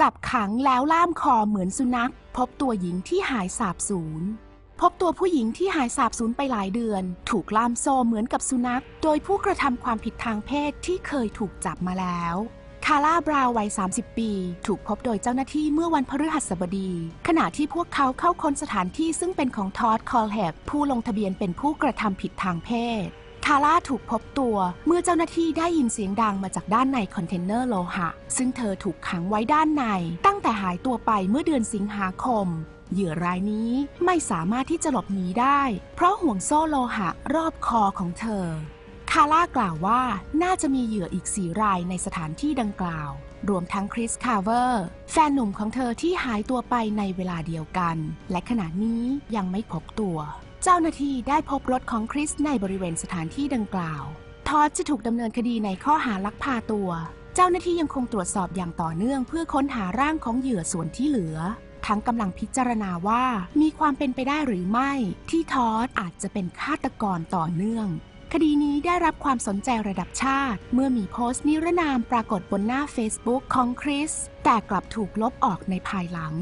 จับขังแล้วล่ามคอเหมือนสุนัข พบตัวหญิงที่หายสาบสูญ พบตัวผู้หญิงที่หายสาบสูญไปหลายเดือน ถูกล่ามโซ่เหมือนกับสุนัข โดยผู้กระทำความผิดทางเพศที่เคยถูกจับมาแล้วคาร่าบราววัย 30 ปี ถูกพบโดยเจ้าหน้าที่เมื่อวันพฤหัสบดี ขณะที่พวกเขาเข้าค้นสถานที่ซึ่งเป็นของทอดคอลแฮบผู้ลงทะเบียนเป็นผู้กระทำผิดทางเพศ คาร่าถูกพบตัวเมื่อเจ้าหน้าที่ได้ยินเสียงดังมาจากด้านในคอนเทนเนอร์โลหะ ซึ่งเธอถูกขังไว้ด้านใน ตั้งแต่หายตัวไปเมื่อเดือนสิงหาคม เหยื่อรายนี้ไม่สามารถที่จะหลบหนีได้ เพราะห่วงโซ่โลหะรอบคอของเธอ คาร่ากล่าวว่าน่าจะมีเหยื่ออีกสี่รายในสถานที่ดังกล่าว รวมทั้งคริสคาร์เวอร์แฟนหนุ่มของเธอที่หายตัวไปในเวลาเดียวกัน และขณะนี้ยังไม่พบตัว เจ้าหน้าที่ได้พบรถของคริสในบริเวณสถานที่ดังกล่าว ทอดจะถูกดำเนินคดีในข้อหาลักพาตัว เจ้าหน้าที่ยังคงตรวจสอบอย่างต่อเนื่อง เพื่อค้นหาร่างของเหยื่อส่วนที่เหลือ ทั้งกำลังพิจารณาว่ามีความเป็นไปได้หรือไม่ ที่ทอดอาจจะเป็นฆาตกรต่อเนื่อง คดีนี้ได้รับความสนใจระดับชาติ เมื่อมีโพสต์นิรนามปรากฏบนหน้า Facebook ของคริสแต่กลับถูกลบออกในภายหลัง